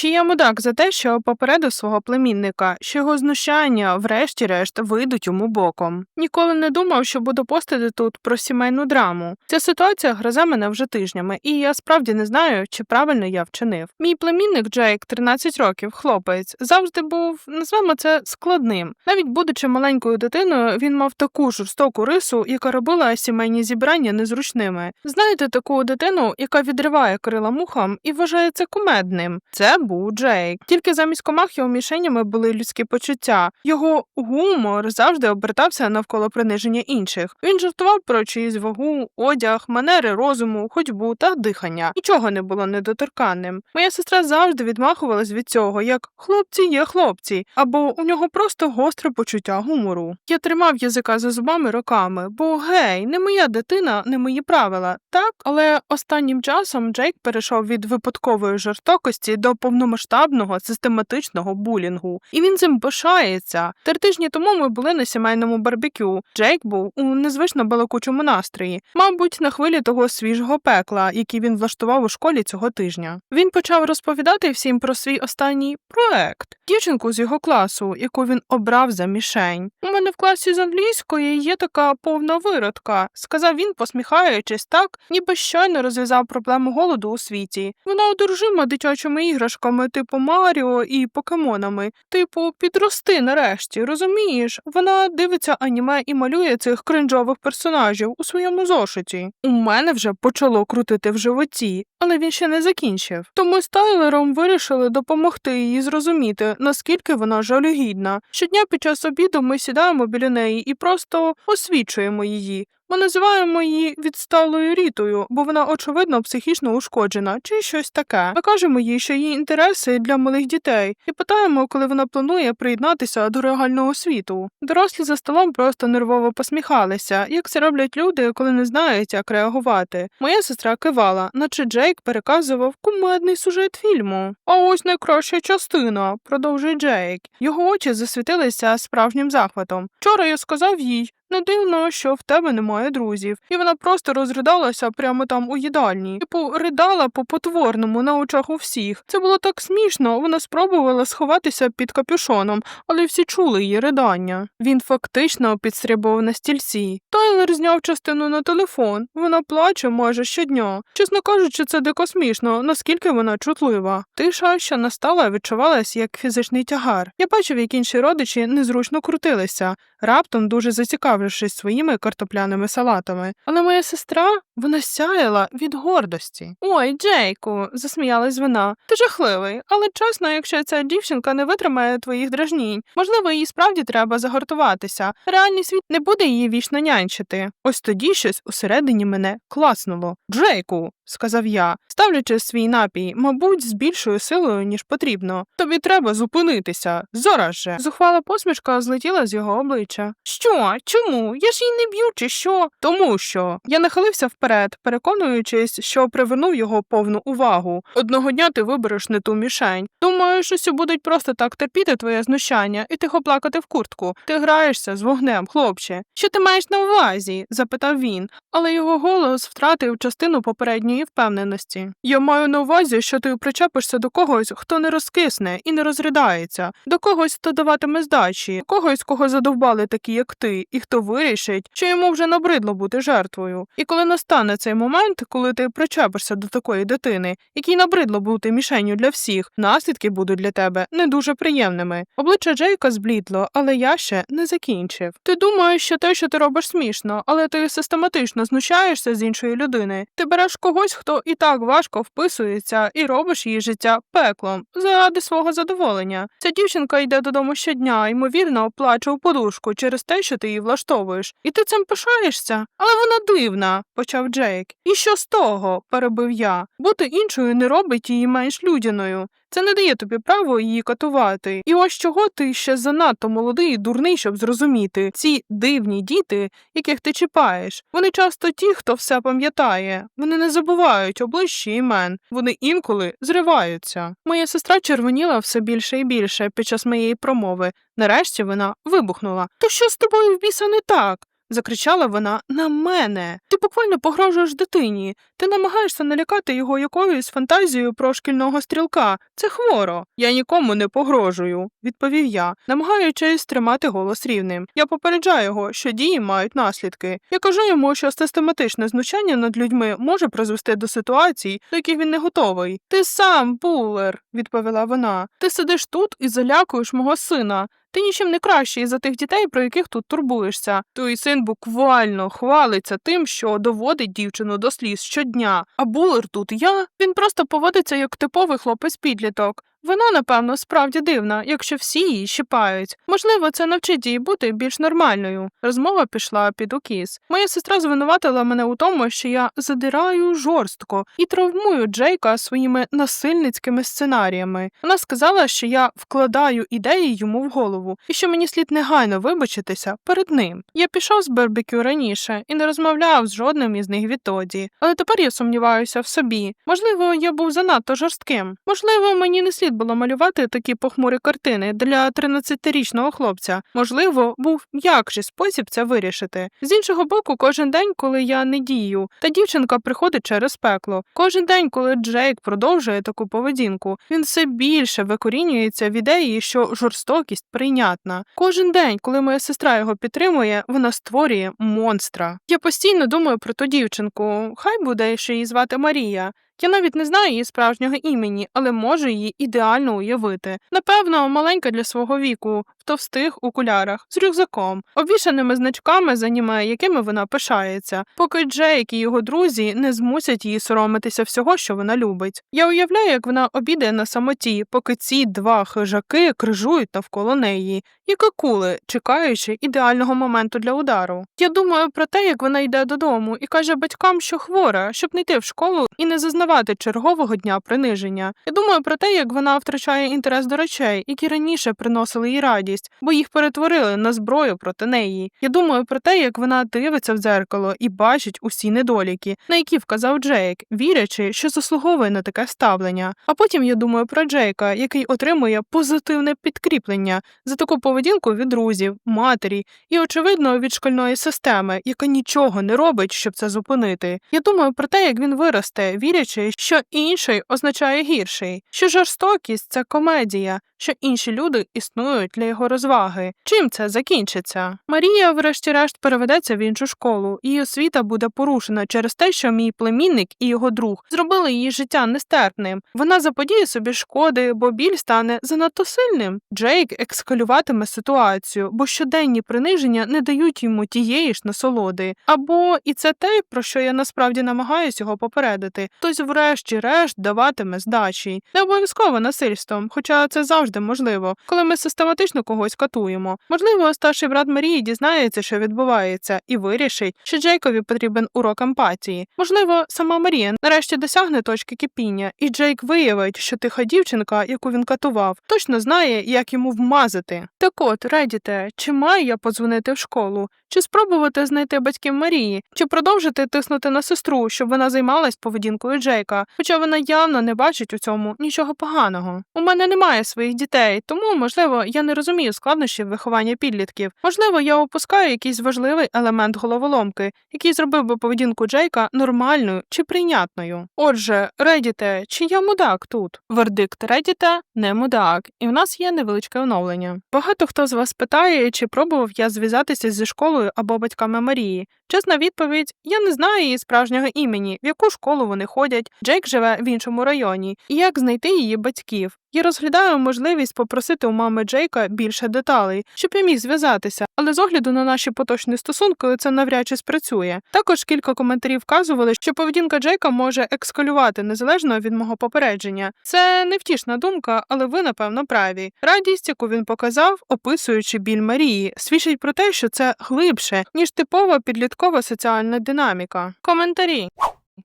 Чи я мудак за те, що попередив свого племінника, що його знущання, врешті-решт, вийдуть йому боком. Ніколи не думав, що буду постити тут про сімейну драму. Ця ситуація грозе мене вже тижнями, і я справді не знаю, чи правильно я вчинив. Мій племінник Джейк, 13 років, хлопець, завжди був, назвемо це, складним. Навіть будучи маленькою дитиною, він мав таку жорстоку рису, яка робила сімейні зібрання незручними. Знаєте, таку дитину, яка відриває крила мухам і вважає це кумедним. Це був Джейк. Тільки замість комах його мішенями були людські почуття. Його гумор завжди обертався навколо приниження інших. Він жартував про чиюсь вагу, одяг, манери розуму, ходьбу та дихання. Нічого не було недоторканним. Моя сестра завжди відмахувалась від цього, як хлопці є хлопці, або у нього просто гостре почуття гумору. Я тримав язика за зубами роками, бо гей, не моя дитина, не мої правила. Так, але останнім часом Джейк перейшов від випадкової жорстокості до повномасштабного систематичного булінгу, і він цим пишається. Три тижні тому ми були на сімейному барбекю. Джейк був у незвично балакучому настрої, мабуть, на хвилі того свіжого пекла, який він влаштував у школі цього тижня. Він почав розповідати всім про свій останній проект, дівчинку з його класу, яку він обрав за мішень. У мене в класі з англійської є така повна виродка, сказав він, посміхаючись так, ніби щойно розв'язав проблему голоду у світі. Вона одержима дитячими іграшками, типу Маріо і покемонами. Типу, підрости нарешті, розумієш? Вона дивиться аніме і малює цих кринжових персонажів у своєму зошиті. У мене вже почало крутити в животі, але він ще не закінчив. То ми з Тайлером вирішили допомогти їй зрозуміти, наскільки вона жалюгідна. Щодня під час обіду ми сідаємо біля неї і просто освічуємо її. Ми називаємо її відсталою рітою, бо вона очевидно психічно ушкоджена чи щось таке. Ми кажемо їй, що її інтереси для малих дітей, і питаємо, коли вона планує приєднатися до реального світу. Дорослі за столом просто нервово посміхалися, як це роблять люди, коли не знають, як реагувати. Моя сестра кивала, наче Джейк переказував кумедний сюжет фільму. А ось найкраща частина, продовжує Джейк. Його очі засвітилися справжнім захватом. Вчора я сказав їй. Не дивно, що в тебе немає друзів, і вона просто розридалася прямо там у їдальні. Типу, ридала по потворному на очах у всіх. Це було так смішно. Вона спробувала сховатися під капюшоном, але всі чули її ридання. Він фактично підстрибував на стільці. Тайлер зняв частину на телефон. Вона плаче майже щодня. Чесно кажучи, це дико смішно, наскільки вона чутлива. Тиша, що настала, відчувалась як фізичний тягар. Я бачив, як інші родичі незручно крутилися, раптом дуже зацікавившись своїми картопляними салатами. Але моя сестра вона сяяла від гордості. Ой, Джейку, засміялась вона. Ти жахливий, але чесно, якщо ця дівчинка не витримає твоїх дражнінь, можливо, їй справді треба загортуватися. Реальний світ не буде її вічно нянчити. Ось тоді щось усередині мене класнуло. Джейку, сказав я, ставлячи свій напій, мабуть, з більшою силою, ніж потрібно. Тобі треба зупинитися. Зараз же. Зухвала посмішка злетіла з його обличчя. Що? Чому? Я ж її не б'ю, чи що? Тому що я нахилився вперед, переконуючись, що привернув його повну увагу. Одного дня ти вибереш не ту мішень. Думаю, що всі будуть просто так терпіти твоє знущання і тихо плакати в куртку. Ти граєшся з вогнем, хлопче. Що ти маєш на увазі? запитав він, але його голос втратив частину попередньої впевненості. Я маю на увазі, що ти причепишся до когось, хто не розкисне і не розридається, до когось, хто даватиме здачі, до когось, кого задовбали такі, як ти, і хто вирішить, що йому вже набридло бути жертвою. І коли настане цей момент, коли ти причепишся до такої дитини, якій набридло бути мішенню для всіх, наслідки будуть для тебе не дуже приємними. Обличчя Джейка зблідло, але я ще не закінчив. Ти думаєш, що те, що ти робиш смішно, але ти систематично знущаєшся з іншої людини. Ти береш когось, хто і так важко вписується, і робиш її життя пеклом заради свого задоволення. Ця дівчинка йде додому щодня, ймовірно, плаче у подушку через те, що ти її влаштовуєш. І ти цим пишаєшся? Але вона дивна, почав Джейк. І що з того? перебив я. Бути іншою не робить її менш людяною. Це не дає тобі право її катувати. І ось чого ти ще занадто молодий і дурний, щоб зрозуміти. Ці дивні діти, яких ти чіпаєш, вони часто ті, хто все пам'ятає. Вони не забувають обличчя імен, вони інколи зриваються. Моя сестра червоніла все більше і більше під час моєї промови. Нарешті вона вибухнула. То що з тобою в біса не так? Закричала вона на мене. Ти буквально погрожуєш дитині. Ти намагаєшся налякати його якоюсь фантазією про шкільного стрілка. Це хворо. Я нікому не погрожую, відповів я, намагаючись тримати голос рівним. Я попереджаю його, що дії мають наслідки. Я кажу йому, що систематичне знущання над людьми може призвести до ситуацій, до яких він не готовий. Ти сам, булер, відповіла вона. Ти сидиш тут і залякуєш мого сина. Ти нічим не кращий за тих дітей, про яких тут турбуєшся. Твій син буквально хвалиться тим, що доводить дівчину до сліз щодня. А булер тут я. Він просто поводиться як типовий хлопець-підліток. Вона, напевно, справді дивна, якщо всі її щипають. Можливо, це навчить її бути більш нормальною. Розмова пішла під укіс. Моя сестра звинуватила мене у тому, що я задираю жорстко і травмую Джейка своїми насильницькими сценаріями. Вона сказала, що я вкладаю ідеї йому в голову, і що мені слід негайно вибачитися перед ним. Я пішов з барбекю раніше і не розмовляв з жодним із них відтоді. Але тепер я сумніваюся в собі. Можливо, я був занадто жорстким. Можливо, мені не слід було малювати такі похмурі картини для 13-річного хлопця. Можливо, був м'якший спосіб це вирішити. З іншого боку, кожен день, коли я не дію, та дівчинка приходить через пекло. Кожен день, коли Джейк продовжує таку поведінку, він все більше викорінюється в ідеї, що жорстокість прийнятна. Кожен день, коли моя сестра його підтримує, вона створює монстра. Я постійно думаю про ту дівчинку. Хай буде, що її звати Марія. Я навіть не знаю її справжнього імені, але можу її ідеально уявити. Напевно, маленька для свого віку, в товстих окулярах, з рюкзаком, обвішаними значками з аніме, якими вона пишається, поки Джейк і його друзі не змусять її соромитися всього, що вона любить. Я уявляю, як вона обідає на самоті, поки ці два хижаки крижують навколо неї, як акули, чекаючи ідеального моменту для удару. Я думаю про те, як вона йде додому і каже батькам, що хвора, щоб не йти в школу і не зазнавати чергового дня приниження. Я думаю про те, як вона втрачає інтерес до речей, які раніше приносили їй радість, бо їх перетворили на зброю проти неї. Я думаю про те, як вона дивиться в дзеркало і бачить усі недоліки, на які вказав Джейк, вірячи, що заслуговує на таке ставлення. А потім я думаю про Джейка, який отримує позитивне підкріплення за таку поведінку від друзів, матері і, очевидно, від шкільної системи, яка нічого не робить, щоб це зупинити. Я думаю про те, як він виросте, вірячи, що інший означає гірший, що жорстокість це комедія, що інші люди існують для його розваги. Чим це закінчиться? Марія, врешті-решт, переведеться в іншу школу, її освіта буде порушена через те, що мій племінник і його друг зробили її життя нестерпним. Вона заподіє собі шкоди, бо біль стане занадто сильним. Джейк екскалюватиме ситуацію, бо щоденні приниження не дають йому тієї ж насолоди. Або і це те, про що я насправді намагаюся його попередити. Хтось, врешті-решт, даватиме здачі, не обов'язково насильством, хоча це завжди можливо, коли ми систематично когось катуємо. Можливо, старший брат Марії дізнається, що відбувається, і вирішить, що Джейкові потрібен урок емпатії. Можливо, сама Марія нарешті досягне точки кипіння, і Джейк виявить, що тиха дівчинка, яку він катував, точно знає, як йому вмазати. Так от, Редіте, чи маю я подзвонити в школу? Чи спробувати знайти батьків Марії, чи продовжити тиснути на сестру, щоб вона займалась поведінкою Джейка, хоча вона явно не бачить у цьому нічого поганого. У мене немає своїх дітей, тому, можливо, я не розумію складнощів виховання підлітків. Можливо, я опускаю якийсь важливий елемент головоломки, який зробив би поведінку Джейка нормальною чи прийнятною. Отже, Редіте, чи я мудак тут? Вердикт Редіта не мудак, і в нас є невеличке оновлення. Багато хто з вас питає, чи пробував я зв'язатися зі школою або батьками Марії. Чесна відповідь: я не знаю її справжнього імені, в яку школу вони ходять. Джейк живе в іншому районі, і як знайти її батьків. Я розглядаю можливість попросити у мами Джейка більше деталей, щоб я міг зв'язатися, але з огляду на наші поточні стосунки це навряд чи спрацює. Також кілька коментарів вказували, що поведінка Джейка може екскалювати незалежно від мого попередження. Це невтішна думка, але ви напевно праві. Радість, яку він показав, описуючи біль Марії, свідчить про те, що це глибше ніж типова підліткова соціальна динаміка. Коментарі.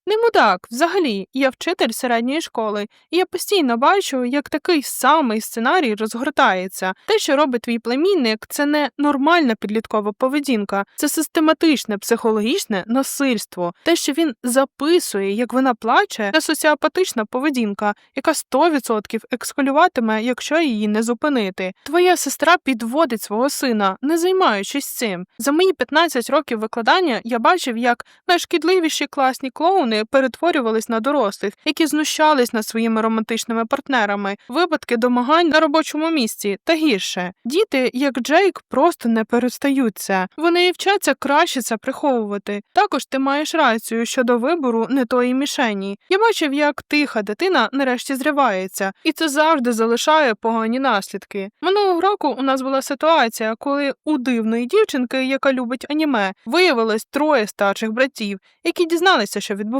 Не мудак, взагалі, я вчитель середньої школи, і я постійно бачу, як такий самий сценарій розгортається. Те, що робить твій племінник, це не нормальна підліткова поведінка, це систематичне психологічне насильство. Те, що він записує, як вона плаче, це соціопатична поведінка, яка 100% екскалюватиме, якщо її не зупинити. Твоя сестра підводить свого сина, не займаючись цим. За мої 15 років викладання я бачив, як найшкідливіші класні клоуни клоуни перетворювались на дорослих, які знущались над своїми романтичними партнерами, випадки домагань на робочому місці та гірше. Діти, як Джейк, просто не перестаються. Вони вчаться краще це приховувати. Також ти маєш рацію щодо вибору не тої мішені. Я бачив, як тиха дитина нарешті зривається, і це завжди залишає погані наслідки. Минулого року у нас була ситуація, коли у дивної дівчинки, яка любить аніме, виявилось троє старших братів, які дізналися, що відбувається.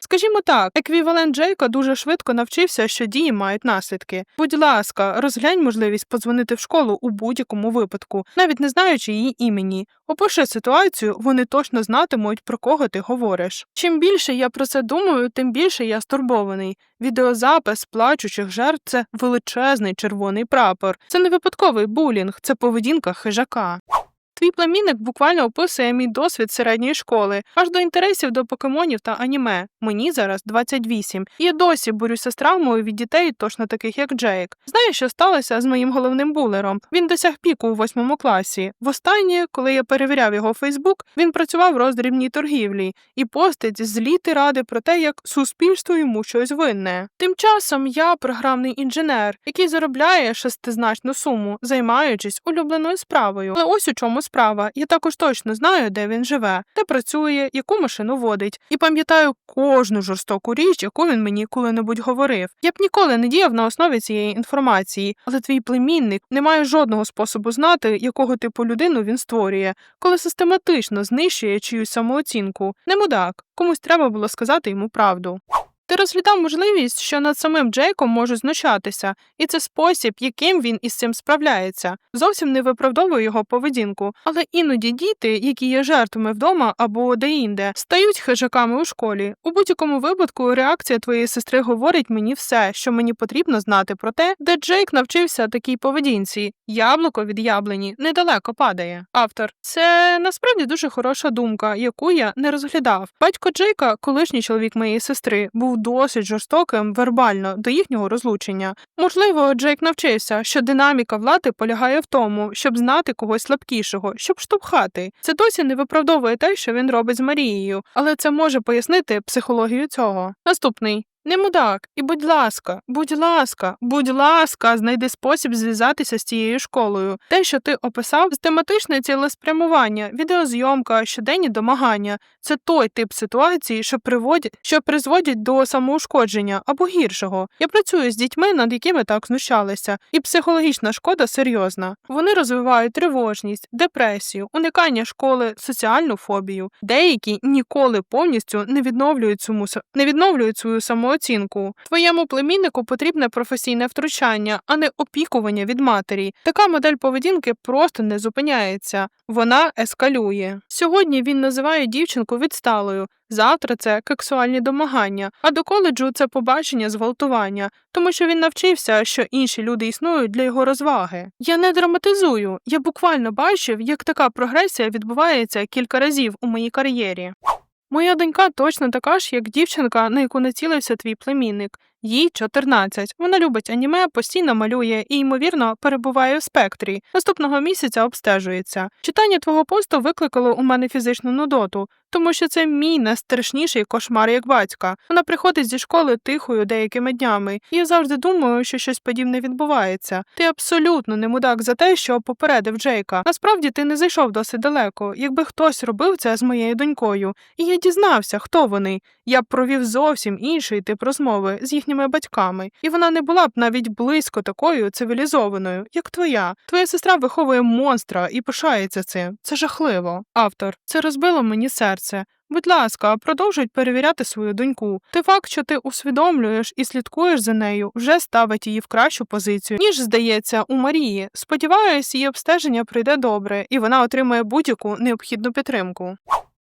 Скажімо так, еквівалент Джейка дуже швидко навчився, що дії мають наслідки. Будь ласка, розглянь можливість подзвонити в школу у будь-якому випадку, навіть не знаючи її імені. Опиши ситуацію, вони точно знатимуть, про кого ти говориш. Чим більше я про це думаю, тим більше я стурбований. Відеозапис плачучих жертв це величезний червоний прапор. Це не випадковий булінг, це поведінка хижака. Твій племінник буквально описує мій досвід середньої школи, аж до інтересів до покемонів та аніме. Мені зараз 28. І я досі борюся з травмою від дітей, точно таких як Джейк. Знаєш, що сталося з моїм головним булером? Він досяг піку у восьмому класі. Востаннє, коли я перевіряв його Фейсбук, він працював в роздрібній торгівлі і постить злі тиради про те, як суспільство йому щось винне. Тим часом я програмний інженер, який заробляє шестизначну суму, займаючись улюбленою справою. Але ось у чому справа. Я також точно знаю, де він живе, де працює, яку машину водить, і пам'ятаю кожну жорстоку річ, яку він мені коли-небудь говорив. Я б ніколи не діяв на основі цієї інформації, але твій племінник не має жодного способу знати, якого типу людину він створює, коли систематично знищує чиюсь самооцінку. Не мудак, комусь треба було сказати йому правду. Ти розглядав можливість, що над самим Джейком можуть знущатися, і це спосіб, яким він із цим справляється. Зовсім не виправдовую його поведінку, але іноді діти, які є жертвами вдома або деінде, стають хижаками у школі. У будь-якому випадку реакція твоєї сестри говорить мені все, що мені потрібно знати про те, де Джейк навчився такій поведінці. Яблуко від яблені недалеко падає. Автор це насправді дуже хороша думка, яку я не розглядав. Батько Джейка, колишній чоловік моєї сестри, був досить жорстоким вербально до їхнього розлучення. Можливо, Джейк навчився, що динаміка влади полягає в тому, щоб знати когось слабкішого, щоб штовхати. Це досі не виправдовує те, що він робить з Марією, але це може пояснити психологію цього. Наступний. Не мудак, і будь ласка, будь ласка, будь ласка, знайди спосіб зв'язатися з цією школою. Те, що ти описав, систематичне цілеспрямування, відеозйомка, щоденні домагання це той тип ситуації, що приводять, що призводять до самоушкодження або гіршого. Я працюю з дітьми, над якими так знущалися, і психологічна шкода серйозна. Вони розвивають тривожність, депресію, уникання школи, соціальну фобію. Деякі ніколи повністю не відновлюють цьому не відновлюють свою самооцінку. Твоєму племіннику потрібне професійне втручання, а не опікування від матері. Така модель поведінки просто не зупиняється, вона ескалює. Сьогодні він називає дівчинку відсталою. Завтра це сексуальні домагання, а до коледжу це побачення зґвалтування, тому що він навчився, що інші люди існують для його розваги. Я не драматизую, я буквально бачив, як така прогресія відбувається кілька разів у моїй кар'єрі. Моя донька точно така ж, як дівчинка, на яку націлився твій племінник. Їй 14. Вона любить аніме, постійно малює і, ймовірно, перебуває у спектрі. Наступного місяця обстежується. Читання твого посту викликало у мене фізичну нудоту, тому що це мій найстрашніший кошмар як батька. Вона приходить зі школи тихою деякими днями, і я завжди думаю, що щось подібне відбувається. Ти абсолютно не мудак за те, що попередив Джейка. Насправді ти не зайшов досить далеко. Якби хтось робив це з моєю донькою, і я дізнався, хто вони. Я б провів зовсім інший тип розмови з їхніми батьками, і вона не була б навіть близько такою цивілізованою, як твоя. Твоя сестра виховує монстра і пишається цим. Це жахливо. Автор, це розбило мені серце. Будь ласка, продовжуй перевіряти свою доньку. Той факт, що ти усвідомлюєш і слідкуєш за нею, вже ставить її в кращу позицію, ніж здається у Марії. Сподіваюсь, її обстеження прийде добре, і вона отримає будь-яку необхідну підтримку.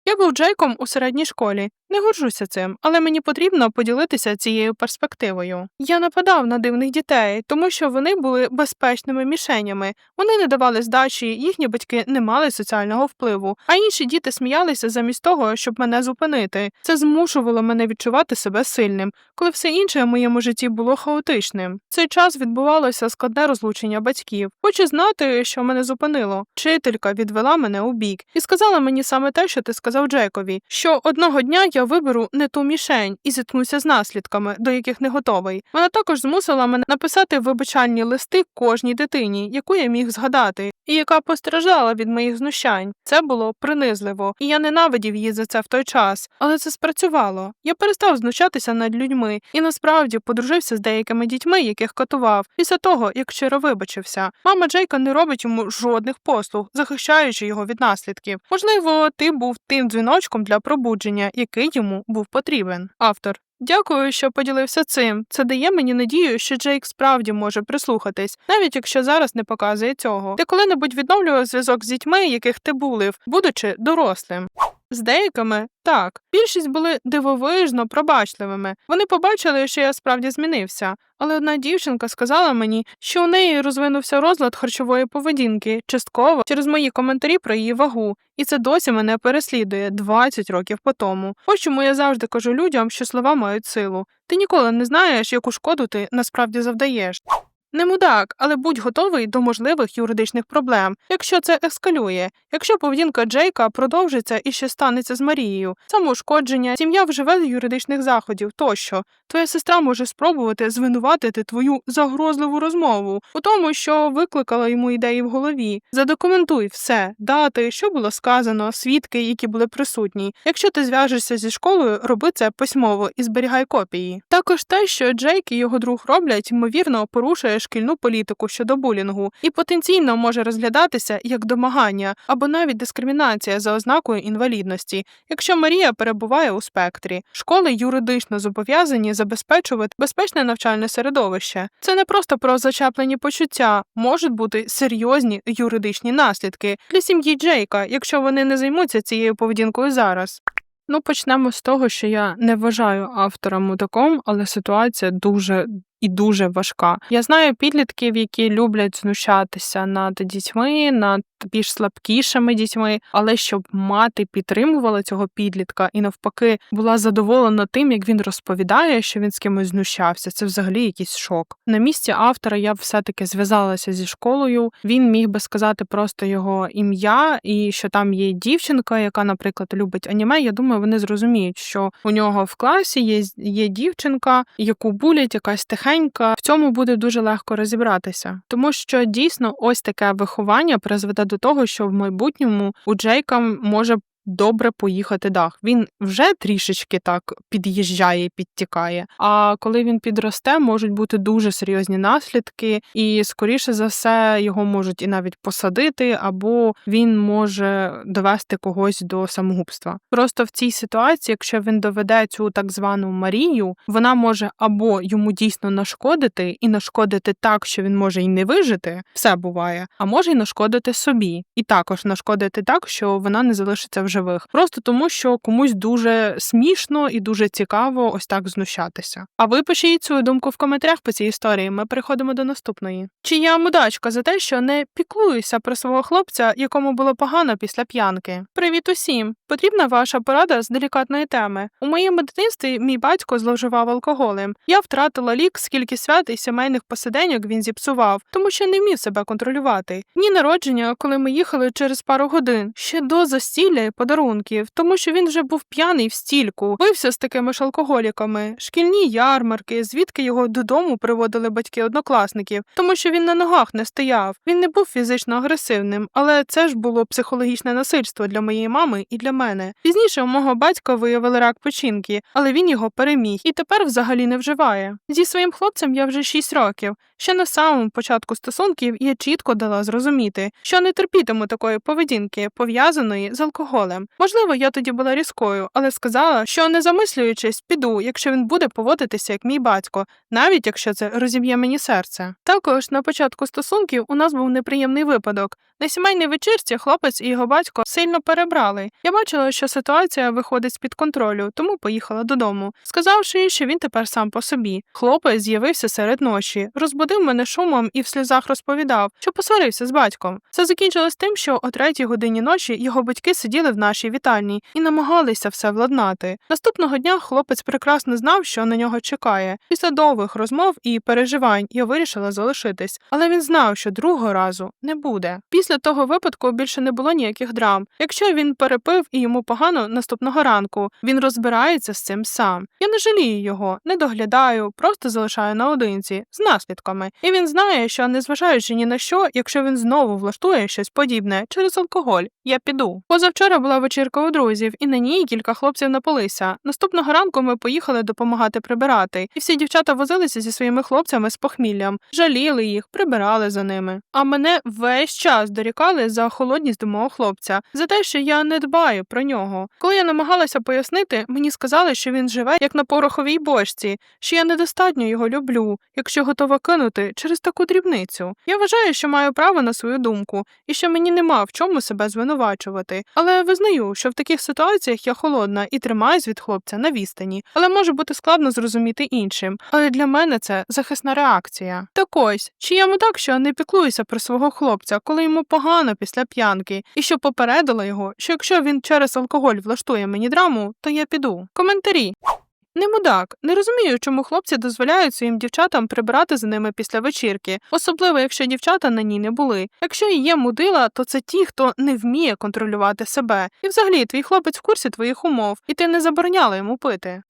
Я був Джейком у середній школі. Не горжуся цим, але мені потрібно поділитися цією перспективою. Я нападав на дивних дітей, тому що вони були безпечними мішенями. Вони не давали здачі, їхні батьки не мали соціального впливу, а інші діти сміялися замість того, щоб мене зупинити. Це змушувало мене відчувати себе сильним, коли все інше в моєму житті було хаотичним. Цей час відбувалося складне розлучення батьків. Хочу знати, що мене зупинило. Вчителька відвела мене у бік і сказала мені саме те, що ти сказав Джекові, що одного дня я виберу не ту мішень і зіткнуся з наслідками, до яких не готовий. Вона також змусила мене написати вибачальні листи кожній дитині, яку я міг згадати, і яка постраждала від моїх знущань. Це було принизливо, і я ненавидів її за це в той час. Але це спрацювало. Я перестав знущатися над людьми і насправді подружився з деякими дітьми, яких катував, після того, як щиро вибачився. Мама Джейка не робить йому жодних послуг, захищаючи його від наслідків. Можливо, ти був тим дзвіночком для пробудження, який йому був потрібен. Автор. Дякую, що поділився цим. Це дає мені надію, що Джейк справді може прислухатись, навіть якщо зараз не показує цього. Ти коли-небудь відновлював зв'язок з дітьми, яких ти булив, будучи дорослим. З деякими так. Більшість були дивовижно пробачливими. Вони побачили, що я справді змінився. Але одна дівчинка сказала мені, що у неї розвинувся розлад харчової поведінки, частково через мої коментарі про її вагу, і це досі мене переслідує 20 років по тому. Ось чому я завжди кажу людям, що слова мають силу. Ти ніколи не знаєш, яку шкоду ти насправді завдаєш. Не мудак, але будь готовий до можливих юридичних проблем, якщо це ескалює. Якщо поведінка Джейка продовжиться і ще станеться з Марією, самоушкодження, сім'я вживе юридичних заходів тощо. Твоя сестра може спробувати звинуватити твою загрозливу розмову у тому, що викликала йому ідеї в голові. Задокументуй все, дати, що було сказано, свідки, які були присутні. Якщо ти зв'яжешся зі школою, роби це письмово і зберігай копії. Також те, що Джейк і його друг роблять, ймовірно, порушує шкільну політику щодо булінгу і потенційно може розглядатися як домагання або навіть дискримінація за ознакою інвалідності, якщо Марія перебуває у спектрі. Школи юридично зобов'язані забезпечувати безпечне навчальне середовище. Це не просто про зачеплені почуття, можуть бути серйозні юридичні наслідки для сім'ї Джейка, якщо вони не займуться цією поведінкою зараз. Ну, почнемо з того, що я не вважаю автора мудаком, але ситуація дуже і дуже важка. Я знаю підлітків, які люблять знущатися над дітьми, над більш слабкішими дітьми, але щоб мати підтримувала цього підлітка і навпаки була задоволена тим, як він розповідає, що він з кимось знущався. Це взагалі якийсь шок. На місці автора я б все-таки зв'язалася зі школою. Він міг би сказати просто його ім'я, і що там є дівчинка, яка, наприклад, любить аніме. Я думаю, вони зрозуміють, що у нього в класі є, є дівчинка, яку булять якась тихенька. В цьому буде дуже легко розібратися, тому що дійсно ось таке виховання призведе до того, що в майбутньому у Джейка може добре поїхати дах. Він вже трішечки так під'їжджає, підтікає. А коли він підросте, можуть бути дуже серйозні наслідки, і скоріше за все його можуть і навіть посадити, або він може довести когось до самогубства. Просто в цій ситуації, якщо він доведе цю так звану Марію, вона може або йому дійсно нашкодити, і нашкодити так, що він може й не вижити, все буває, а може й нашкодити собі, і також нашкодити так, що вона не залишиться в живих, просто тому, що комусь дуже смішно і дуже цікаво ось так знущатися. А ви пишіть свою думку в коментарях по цій історії. Ми переходимо до наступної. Чи я мудачка за те, що не піклуюся про свого хлопця, якому було погано після п'янки? Привіт усім! Потрібна ваша порада з делікатної теми. У моєму дитинстві мій батько зловживав алкоголем. Я втратила лік, скільки свят і сімейних посиденьок він зіпсував, тому що не вмів себе контролювати. Дні народження, коли ми їхали через пару годин, ще до застілля подарунків, тому що він вже був п'яний в стільку, бився з такими ж алкоголіками, шкільні ярмарки, звідки його додому приводили батьки однокласників, тому що він на ногах не стояв. Він не був фізично агресивним, але це ж було психологічне насильство для моєї мами і для мене. Пізніше у мого батька виявили рак печінки, але він його переміг і тепер взагалі не вживає. Зі своїм хлопцем я вже 6 років. Ще на самому початку стосунків я чітко дала зрозуміти, що не терпітиму такої поведінки, пов'язаної з алкоголем. Можливо, я тоді була різкою, але сказала, що не замислюючись, піду, якщо він буде поводитися як мій батько, навіть якщо це розіб'є мені серце. Також на початку стосунків у нас був неприємний випадок. На сімейній вечірці хлопець і його батько сильно перебрали. Я бачила, що ситуація виходить з під контролю, тому поїхала додому, сказавши, що він тепер сам по собі. Хлопець з'явився серед ночі, розбудив мене шумом і в сльозах розповідав, що посварився з батьком. Це закінчилось тим, що о третій годині ночі його батьки сиділи в нашій вітальні і намагалися все владнати. Наступного дня хлопець прекрасно знав, що на нього чекає. Після довгих розмов і переживань я вирішила залишитись, але він знав, що другого разу не буде. Після того випадку більше не було ніяких драм. Якщо він перепив і йому погано наступного ранку, він розбирається з цим сам. Я не жалію його, не доглядаю, просто залишаю наодинці з наслідками. І він знає, що незважаючи ні на що, якщо він знову влаштує щось подібне через алкоголь, я піду. Позавчора була вечірка у друзів, і на ній кілька хлопців напилися. Наступного ранку ми поїхали допомагати прибирати, і всі дівчата возилися зі своїми хлопцями з похміллям, жаліли їх, прибирали за ними. А мене весь час дорікали за холодність до мого хлопця, за те, що я не дбаю про нього. Коли я намагалася пояснити, мені сказали, що він живе як на пороховій бочці, що я недостатньо його люблю, якщо готова кинути через таку дрібницю. Я вважаю, що маю право на свою думку, і що мені нема в чому себе звинувачувати. Але визнаю, що в таких ситуаціях я холодна і тримаюсь від хлопця на відстані, але може бути складно зрозуміти іншим. Але для мене це захисна реакція. Так ось, чи я мудак, що не піклуюся про свого хлопця, коли йому погано після п'янки, і що попередила його, що якщо він через алкоголь влаштує мені драму, то я піду. Коментарі. Не мудак, не розумію, чому хлопці дозволяють своїм дівчатам прибирати за ними після вечірки, особливо якщо дівчата на ній не були. Якщо і є мудила, то це ті, хто не вміє контролювати себе. І взагалі твій хлопець в курсі твоїх умов, і ти не забороняла йому пити.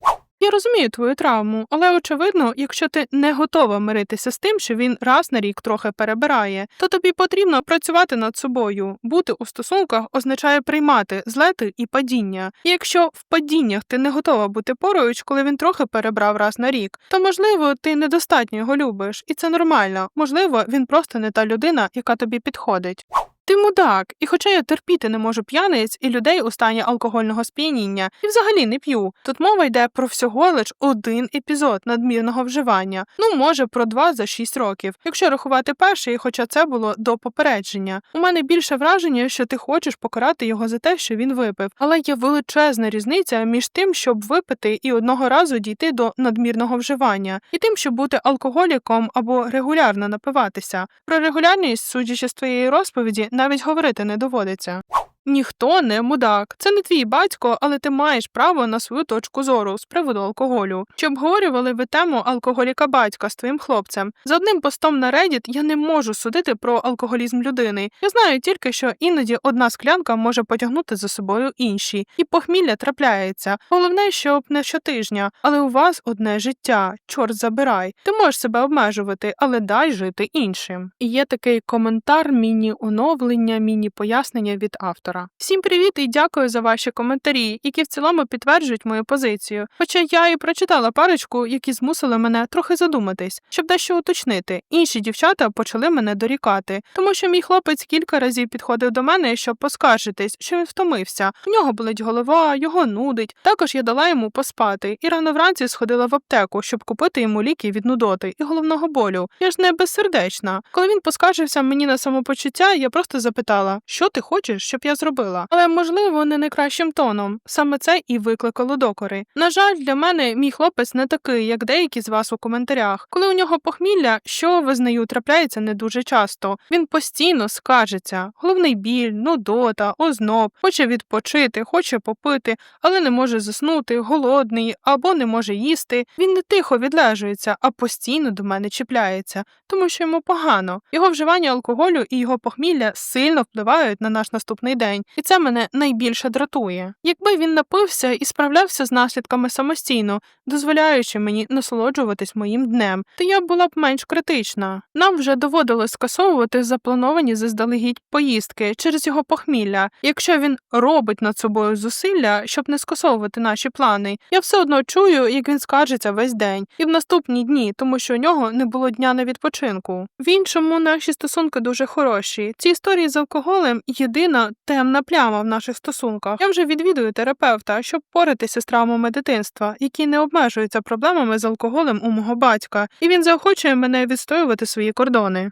Я розумію твою травму, але очевидно, якщо ти не готова миритися з тим, що він раз на рік трохи перебирає, то тобі потрібно працювати над собою. Бути у стосунках означає приймати злети і падіння. І якщо в падіннях ти не готова бути поруч, коли він трохи перебрав раз на рік, то можливо ти недостатньо його любиш, і це нормально. Можливо, він просто не та людина, яка тобі підходить. Ти мудак, і хоча я терпіти не можу п'яниць і людей у стані алкогольного сп'яніння, і взагалі не п'ю. Тут мова йде про всього лиш один епізод надмірного вживання, ну може про два за шість років, якщо рахувати перший, хоча це було до попередження. У мене більше враження, що ти хочеш покарати його за те, що він випив, але є величезна різниця між тим, щоб випити і одного разу дійти до надмірного вживання, і тим, щоб бути алкоголіком або регулярно напиватися. Про регулярність, судячи з твоєї розповіді, навіть говорити не доводиться. Ніхто не мудак. Це не твій батько, але ти маєш право на свою точку зору з приводу алкоголю. Чи обговорювали ви тему алкоголіка батька з твоїм хлопцем? За одним постом на Reddit я не можу судити про алкоголізм людини. Я знаю тільки, що іноді одна склянка може потягнути за собою інші, і похмілля трапляється. Головне, щоб не щотижня, але у вас одне життя. Чорт забирай. Ти можеш себе обмежувати, але дай жити іншим. І є такий коментар, міні-оновлення, міні-пояснення від автора. Всім привіт і дякую за ваші коментарі, які в цілому підтверджують мою позицію. Хоча я і прочитала парочку, які змусили мене трохи задуматись, щоб дещо уточнити. Інші дівчата почали мене дорікати, тому що мій хлопець кілька разів підходив до мене, щоб поскаржитись, що він втомився. У нього болить голова, його нудить. Також я дала йому поспати і рано вранці сходила в аптеку, щоб купити йому ліки від нудоти і головного болю. Я ж не безсердечна. Коли він поскаржився мені на самопочуття, я просто запитала, що ти хочеш, щоб я зробила. Але можливо не найкращим тоном. Саме це і викликало докори. На жаль, для мене мій хлопець не такий, як деякі з вас у коментарях. Коли у нього похмілля, що визнаю, трапляється не дуже часто. Він постійно скаржиться. Головний біль, нудота, озноб, хоче відпочити, хоче попити, але не може заснути, голодний або не може їсти. Він не тихо відлежується, а постійно до мене чіпляється, тому що йому погано. Його вживання алкоголю і його похмілля сильно впливають на наш наступний день, і це мене найбільше дратує. Якби він напився і справлявся з наслідками самостійно, дозволяючи мені насолоджуватись моїм днем, то я була б менш критична. Нам вже доводилось скасовувати заплановані заздалегідь поїздки через його похмілля. Якщо він робить над собою зусилля, щоб не скасовувати наші плани, я все одно чую, як він скаржиться весь день, і в наступні дні, тому що у нього не було дня на відпочинку. В іншому наші стосунки дуже хороші. Ці історії з алкоголем єдина темна пляма в наших стосунках. Я вже відвідую терапевта, щоб поратися з травмами дитинства, які не обмежуються проблемами з алкоголем у мого батька, і він заохочує мене відстоювати свої кордони.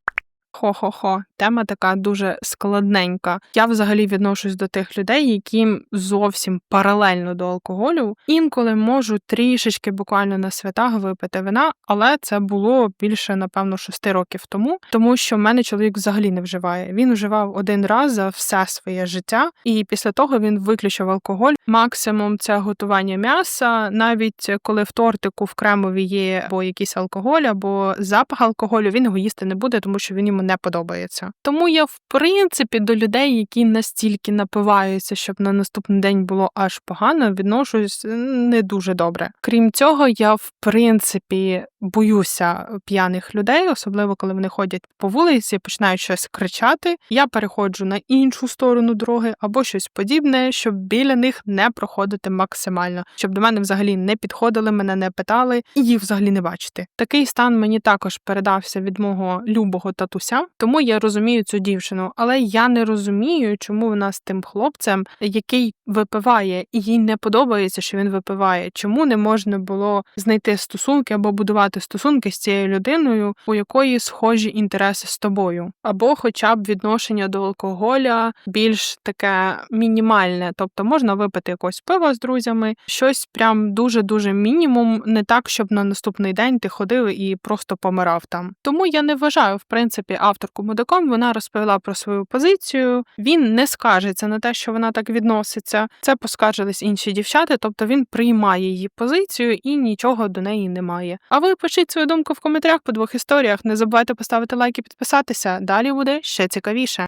Хо-хо-хо, тема така дуже складненька. Я взагалі відношусь до тих людей, які зовсім паралельно до алкоголю. Інколи можу трішечки буквально на святах випити вина, але це було більше, напевно, шести років тому, тому що в мене чоловік взагалі не вживає. Він вживав один раз за все своє життя, і після того він виключив алкоголь. Максимум це готування м'яса, навіть коли в тортику в кремові є або якийсь алкоголь, або запах алкоголю, він його їсти не буде, тому що він йому не подобається. Тому я, в принципі, до людей, які настільки напиваються, щоб на наступний день було аж погано, відношусь не дуже добре. Крім цього, я в принципі боюся п'яних людей, особливо коли вони ходять по вулиці, починають щось кричати. Я переходжу на іншу сторону дороги або щось подібне, щоб біля них не проходити максимально, щоб до мене взагалі не підходили, мене не питали і їх взагалі не бачити. Такий стан мені також передався від мого любого татуся, тому я розумію цю дівчину, але я не розумію, чому вона з тим хлопцем, який випиває, і їй не подобається, що він випиває. Чому не можна було знайти стосунки або будувати стосунки з цією людиною, у якої схожі інтереси з тобою, або хоча б відношення до алкоголя більш таке мінімальне, тобто можна випити якось пиво з друзями, щось прям дуже дуже мінімум, не так, щоб на наступний день ти ходив і просто помирав там. Тому я не вважаю, в принципі, авторку мудаком. Вона розповіла про свою позицію. Він не скажеться на те, що вона так відноситься. Це поскаржились інші дівчата, тобто він приймає її позицію і нічого до неї немає. А ви пишіть свою думку в коментарях по двох історіях. Не забувайте поставити лайк і підписатися. Далі буде ще цікавіше.